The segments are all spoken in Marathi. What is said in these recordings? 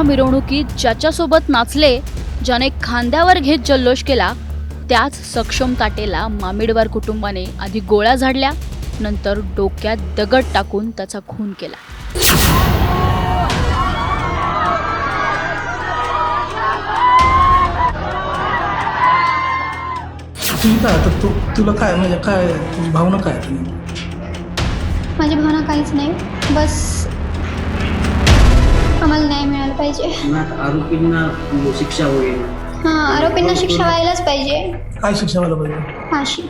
जयंतीच्या मिरवणुकीत ज्याच्यासोबत नाचले ज्याने खांद्यावर घेत जल्लोष केला त्याच सक्षम ताटेला मामिडवार कुटुंबाने आधी गोळ्या झाडल्या नंतर डोक्यात दगड टाकून त्याचा खून केला. तू तुला काय म्हणजे काय तुझी भावना काय तुझी माझी भावना काहीच नाही. बस आम्हाला न्याय मिळाला पाहिजे. ना आरोपींना शिक्षा होईल हां आरोपींना शिक्षा व्हायलाच पाहिजे. काय शिक्षा व्हायला पाहिजे? फाशी.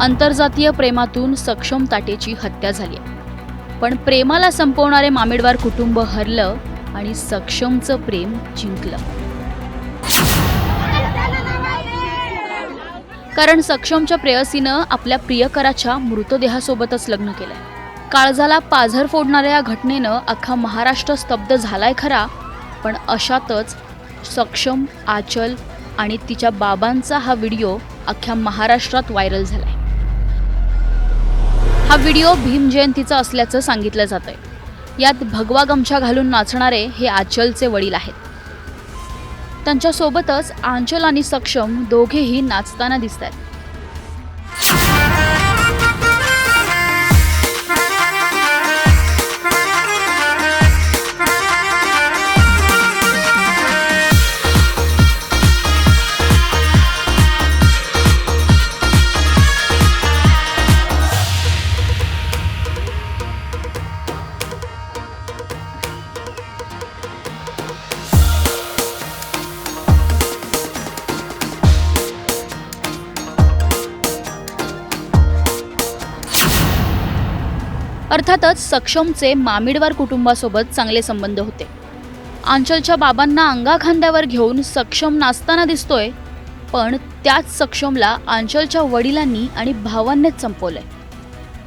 आंतरजातीय प्रेमातून सक्षम ताटेची हत्या झाली पण प्रेमाला संपवणारे मामिडवार कुटुंब हरलं आणि सक्षमचं प्रेम जिंकलं. कारण सक्षमच्या प्रेयसीनं आपल्या प्रियकराच्या मृतदेहासोबतच लग्न केलंय. काळजाला पाझर फोडणाऱ्या या घटनेनं अख्खा महाराष्ट्र स्तब्ध झालाय खरा पण अशातच सक्षम आचल आणि तिच्या बाबांचा हा व्हिडिओ अख्ख्या महाराष्ट्रात व्हायरल झालाय. हा व्हिडिओ भीम जयंतीचा असल्याचं सांगितलं जातंय. यात भगवा गमछा घालून नाचणारे हे आचलचे वडील आहेत. त्यांच्यासोबतच आंचल आणि सक्षम दोघेही नाचताना दिसत आहेत अर्थातच सक्षमचे मामिडवार कुटुंबासोबत चांगले संबंध होते. आंचलच्या बाबांना अंगाखांद्यावर घेऊन सक्षम नाचताना दिसतोय पण त्याच सक्षमला आंचलच्या वडिलांनी आणि भावांनीच संपवलंय.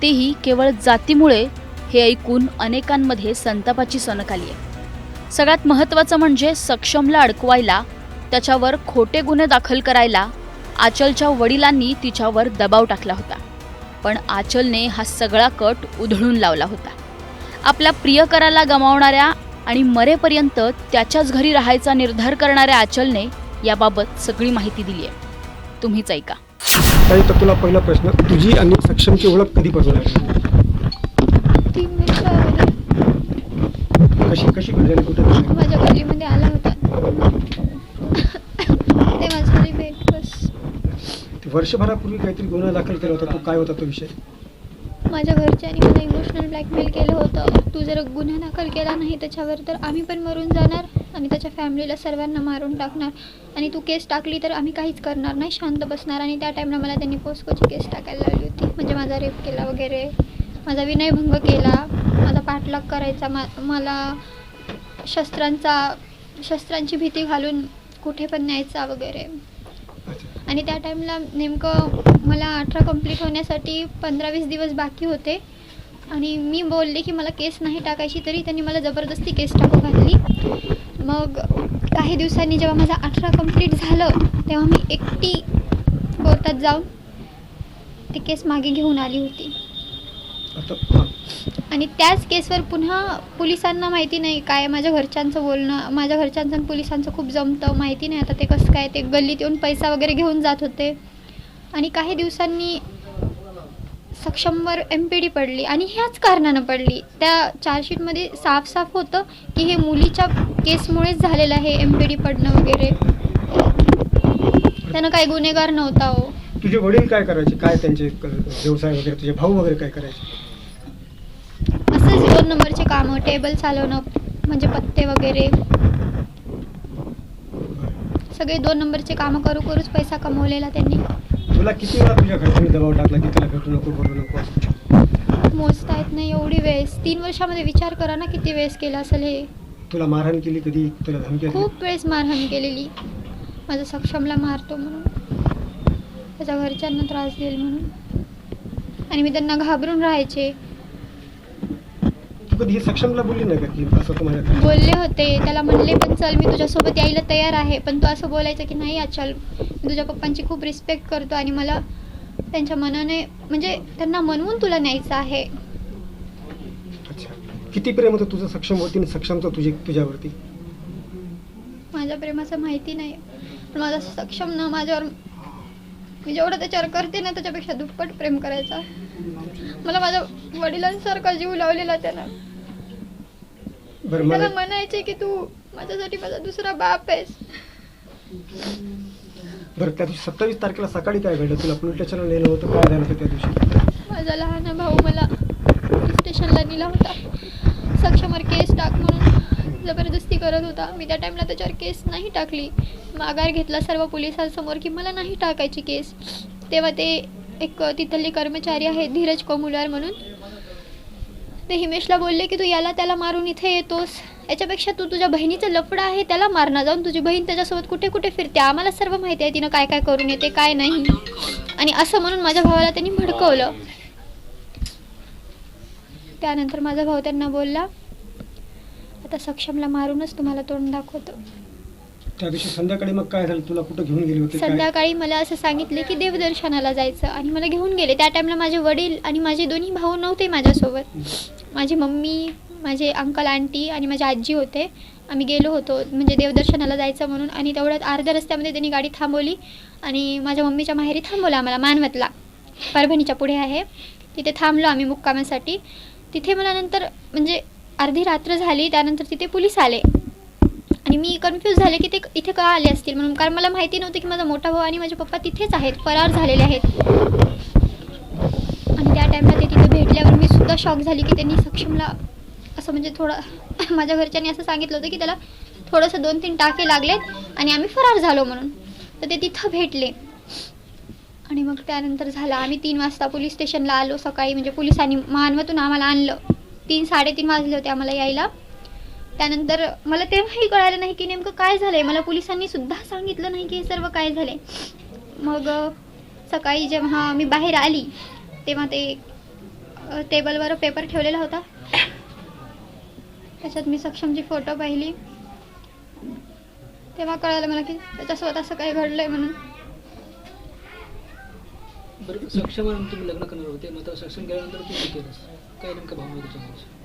तेही केवळ जातीमुळे हे ऐकून अनेकांमध्ये संतापाची सणक आली आहे सगळ्यात महत्त्वाचं म्हणजे सक्षमला अडकवायला त्याच्यावर खोटे गुन्हे दाखल करायला आचलच्या वडिलांनी तिच्यावर दबाव टाकला होता. पण आचलने हा सगळा कट उधळून लावला होता. आपल्या प्रियकराला गमावणाऱ्या आणि मरेपर्यंत त्याच्याच घरी राहायचा निर्धार करणाऱ्या आचलने याबाबत सगळी माहिती दिली आहे. तुम्हीच ऐका. ताई तर तुला पहिला प्रश्न तुझी आणि सक्षमची ओळख कधीपासून आहे? तीन वर्ष अगोदर कशी कशी घडली आणि कुठे? माझ्या गल्लीमध्ये आला होता तेव्हा झाली भेट बस ते वर्षभरापूर्वी काहीतरी गुन्हा दाखल केला होता. तो काय होता तो विषय? माझ्या घरच्यांनी मला इमोशनल ब्लॅकमेल केलं होतं. तू जर गुन्हा दाखल केला नाही त्याच्यावर तर आम्ही पण मरून जाणार आणि त्याच्या फॅमिलीला सर्वांना मारून टाकणार. आणि तू केस टाकली तर आम्ही काहीच करणार नाही. शांत बसणार. आणि त्या टाईमला मला त्यांनी पोस्कोची केस टाकायला लावली होती. म्हणजे माझा रेप केला वगैरे. माझा विनयभंग केला. माझा पाठलाग करायचा. मा मला शस्त्रांचा शस्त्रांची भीती घालून कुठे पण न्यायचा वगैरे. आणि त्या टाईमला नेमकं मला अठरा कंप्लीट होण्यासाठी पंधरा वीस दिवस बाकी होते. आणि मी बोलले की मला केस नाही टाकायची तरी त्यांनी मला जबरदस्ती केस टाकू घातली. मग काही दिवसांनी जेव्हा माझा अठरा कंप्लीट झालं तेव्हा मी एकटी कोर्टात जाऊन ती केस मागे घेऊन आली होती. आणि त्याच केसवर पुन्हा पोलिसांना माहिती नाही काय माझ्या घरच्यांचं बोलणं माझ्या घरच्यांचं आणि पोलिसांचं खूप जमतं माहिती नाही आता ते कसं काय ते गल्लीत येऊन पैसा वगैरे घेऊन जात होते. आणि काही दिवसांनी सक्षमवर एम पी डी पडली आणि ह्याच कारणानं पडली. त्या चार्जशीटमध्ये साफ साफ होतं की हे मुलीच्या केसमुळेच झालेलं आहे एम पी डी पडणं वगैरे. त्यानं काही गुन्हेगार नव्हता हो. तुझे वडील काय करायचे? काय त्यांचे व्यवसाय वगैरे तुझे भाऊ वगैरे काय करायचे? नंबरचे कामं टेबल चालवणं म्हणजे पत्ते वगैरे. सगळे दोन नंबरचे कामं करू करूच पैसा कमवलेला त्यांनी. तुला किती वेळा तुझ्या घरच्यांनी दबाव टाकला की त्याला भेटू नको करू नको? मोजता येत नाही एवढी वेळेस. तीन वर्षामध्ये विचार करा ना किती वेळेस केलं असेल हे. तुला मारहाण केली कधी? तुला धमकी? खूप वेळेस मारहाण केलेली. माझा सक्षमला मारतो म्हणून. त्याच्या घरच्यांना त्रास देईल म्हणून. आणि मी त्यांना घाबरून राहायचे. हे सक्षमला बोलली नाही का की असं तुम्हाला बोलले होते. त्याला म्हणले पण चल मी तुझ्यासोबत यायला तयार आहे. पण तू असं बोलायचं की नाही चल. मी तुझ्या पप्पांची खूप रिस्पेक्ट करतो आणि मला त्यांच्या मनाने म्हणजे त्यांना म्हणवून तुला न्यायचं आहे. किती प्रेम होतं तुझं सक्षमवरती आणि सक्षमचं तुझे तुझ्यावरती? माझ्या प्रेमाचं माहिती नाही. पण माझा सक्षम ना माझ्यावर मी जेवढं त्याच्यावर करते ना त्याच्यापेक्षा दुप्पट प्रेम करायचा. मला माझ्या वडिलांसारखा जीव लावलेला त्यानं. बरं मला त्याला म्हणायचे की तू माझ्यासाठी माझा दुसरा बाप आहेस. बरं त्या दिवशी सत्तावीस तारखेला सकाळी काय घडलं? तुला पोलीस स्टेशनला नेलं होतं काय झालं होतं त्या दिवशी? माझा लहान भाऊ मला पोलीस स्टेशनला नेला होता. सक्षमवर केस टाक म्हणून जबरदस्ती करत होता. मी त्या टाईमला त्याच्यावर केस नाही टाकली. माघार घेतला सर्व पोलिसांसमोर की मला नाही टाकायची केस तेव्हा ते एक तिथले कर्मचारी आहेत धीरज कोमुलार म्हणून. ते हिमेशला बोलले की तू याला त्याला मारून इथे येतोस. याच्यापेक्षा तू तुझ्या बहिणीचं लफडं आहे त्याला मारणं जाऊन तुझी बहीण त्याच्यासोबत कुठे कुठे फिरते? आम्हाला सर्व माहिती आहे तिनं काय काय करून येते काय नाही. आणि असं म्हणून माझ्या भावाला त्यांनी भडकवलं. त्यानंतर माझा भाऊ त्यांना बोलला आता सक्षमला मारूनच तुम्हाला तोंड दाखवतो. त्या दिवशी संध्याकाळी मग काय झालं? तुला कुठं घेऊन गेले होते? संध्याकाळी मला असं सांगितले की देवदर्शनाला जायचं. आणि मला घेऊन गेले. त्या टाईमला माझे वडील आणि माझे दोन्ही भाऊ नव्हते माझ्यासोबत. माझी मम्मी माझे अंकल आंटी आणि माझी आजी होते. आम्ही गेलो होतो म्हणजे देवदर्शनाला जायचं म्हणून आणि तेवढ्यात अर्ध्या रस्त्यामध्ये त्यांनी गाडी थांबवली आणि माझ्या मम्मीच्या माहेरी थांबवलं आम्हाला मानवतला. परभणीच्या पुढे आहे. तिथे थांबलो आम्ही मुक्कामासाठी. तिथे मला नंतर म्हणजे अर्धी रात्र झाली त्यानंतर तिथे पोलीस आले. आणि मी कन्फ्यूज झाले की ते इथे का आले असतील म्हणून कारण मला माहिती नव्हतं की माझा मोठा भाऊ आणि माझे पप्पा तिथेच आहेत फरार झालेले आहेत. आणि त्या टाईमला ते तिथे भेटल्यावर मी सुद्धा शॉक झाली की त्यांनी सक्षमला असं म्हणजे थोडं माझ्या घरच्यांनी असं सांगितलं होतं की त्याला थोडंसं दोन तीन टाके लागलेत आणि आम्ही फरार झालो म्हणून. तर ते तिथं भेटले. आणि मग त्यानंतर झालं आम्ही तीन वाजता पोलीस स्टेशनला आलो सकाळी. म्हणजे पोलिसांनी मानवतून आम्हाला आणलं. तीन साडेतीन वाजले होते आम्हाला यायला. त्यानंतर मला तेव्हाही कळालं नाही की नेमकं काय झालंय. मला पोलिसांनी सुद्धा सांगितलं नाही की हे सर्व काय झालंय. मग सकाळी जेव्हा मी बाहेर आली तेव्हा ते टेबलवर पेपर ठेवलेला होता. त्याच्यात मी सक्षमची फोटो पाहिली. तेव्हा कळालं मला की त्याच्यासोबत असं काही घडलंय म्हणून. बरं सक्षम तुम्ही लग्न करणार होते मग सक्षम गेल्यानंतर तू काय केलंस? काय नेमकं भावना त्याच्यामध्ये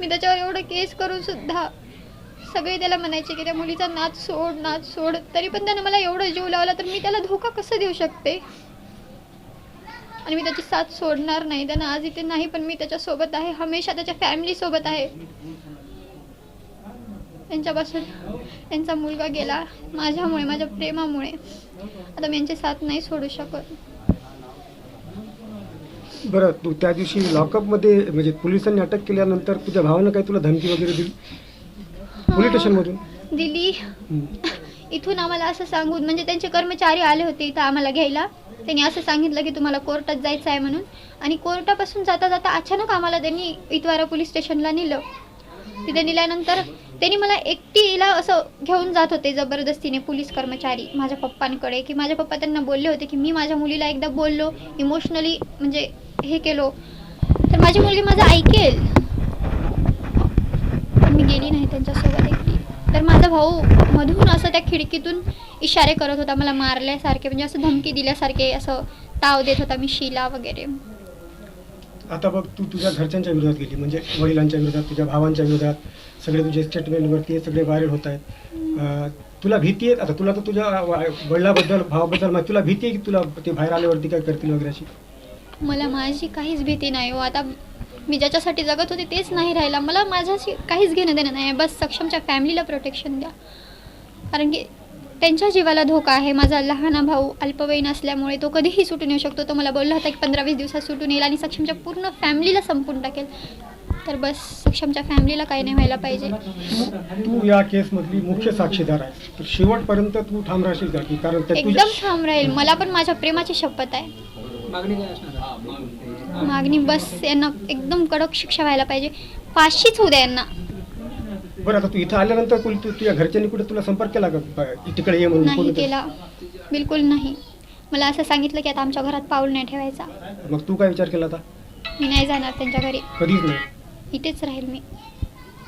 मी त्याच्यावर एवढं केस करून सुद्धा सगळे त्याला म्हणायचे की त्या मुलीचा नाच सोड नाच सोड. तरी पण त्यानं मला एवढं जीव लावला तर मी त्याला धोका कसं देऊ शकते? आणि मी त्याची साथ सोडणार नाही. त्यानं आज इथे नाही पण मी त्याच्यासोबत आहे. हमेशा त्याच्या फॅमिली सोबत आहे. त्यांच्यापासून त्यांचा मुलगा गेला माझ्यामुळे माझ्या प्रेमामुळे. आता मी यांची साथ नाही सोडू शकत. बरं तू त्या दिवशी लॉकअपमध्ये म्हणजे पोलिसांनी अटक केल्यानंतर तुझ्या भावानं काय तुला धमकी वगैरे दिली? पोलीस स्टेशनमधून दिली. इथून आम्हाला असं सांगून म्हणजे त्यांचे कर्मचारी आले होते इथं आम्हाला घ्यायला. त्यांनी असं सांगितलं की तुम्हाला कोर्टात जायचं आहे म्हणून. आणि कोर्टापासून जाता जाता अचानक आम्हाला त्यांनी इतवारा पोलीस स्टेशनला नेलं. तिथे नेल्यानंतर त्यांनी मला एकटीला असं घेऊन जात होते जबरदस्तीने पोलीस कर्मचारी माझ्या पप्पांकडे. की माझे पप्पा त्यांना बोलले होते की मी माझ्या मुलीला एकदा बोललो इमोशनली म्हणजे हे केलो. तर माझी मुलगी माझं ऐकेल. गेली नाही त्यांच्यासोबत एकटी. तर माझा भाऊ मधून असं त्या खिडकीतून इशारे करत होता मला मारल्यासारखे म्हणजे असं धमकी दिल्यासारखे असं ताव देत होता मी शिला वगैरे. आता बघ तू तुझ्या घरच्यांच्या विरोधात गेली म्हणजे वडिलांच्या विरोधात तुझ्या भावांच्या विरोधात सगळे तुझे स्टेटमेंटवरती सगळे व्हायरल होत आहेत. तुला भीती आहे? आता तुला तर तुझ्या वडिलाबद्दल भावाबद्दल माहिती तुला भीती आहे की तुला ते बाहेर आल्यावरती काय करतील वगैरे अशी? मला माझी काहीच भीती नाही हो. आता मी ज्याच्यासाठी जगत होते तेच नाही राहिला. मला माझ्याशी काहीच घेणं देणं नाही. बस सक्षमच्या फॅमिलीला प्रोटेक्शन द्या. कारण की त्यांच्या जीवाला धोका आहे. माझा लहान भाऊ अल्पवयीन असल्यामुळे तो कधीही सुटून येऊ शकतो. तो मला बोलला होता की पंधरा वीस दिवसात सुटून येईल आणि सक्षमच्या पूर्ण फॅमिलीला संपून टाकेल. तर बस सक्षमच्या फॅमिलीला काही नाही व्हायला पाहिजे. तू या केसमधली मुख्य साक्षीदार आहे तर शेवटपर्यंत तू ठाम राहशील का? की कारण तुझ्या एकदम ठाम राहील. मला पण माझ्या प्रेमाची शपथ आहे. मागणी काय असणार? आहे? मागणी बस यांना एकदम कडक शिक्षा व्हायला पाहिजे. फाशीच होऊ द्या यांना. बरं आता तू इथं आल्यानंतर कोणी तू तुझ्या घरच्यांनी कुठे तुला संपर्क केला का? तिकडे ये म्हणून नाही केला. बिलकुल नाही. मला असं सांगितलं की आता आमच्या घरात पाऊल नाही ठेवायचा. मग तू काय विचार केला आता? मी नाही जाणार त्यांच्या घरी. कधीच नाही. इथेच राहील मी.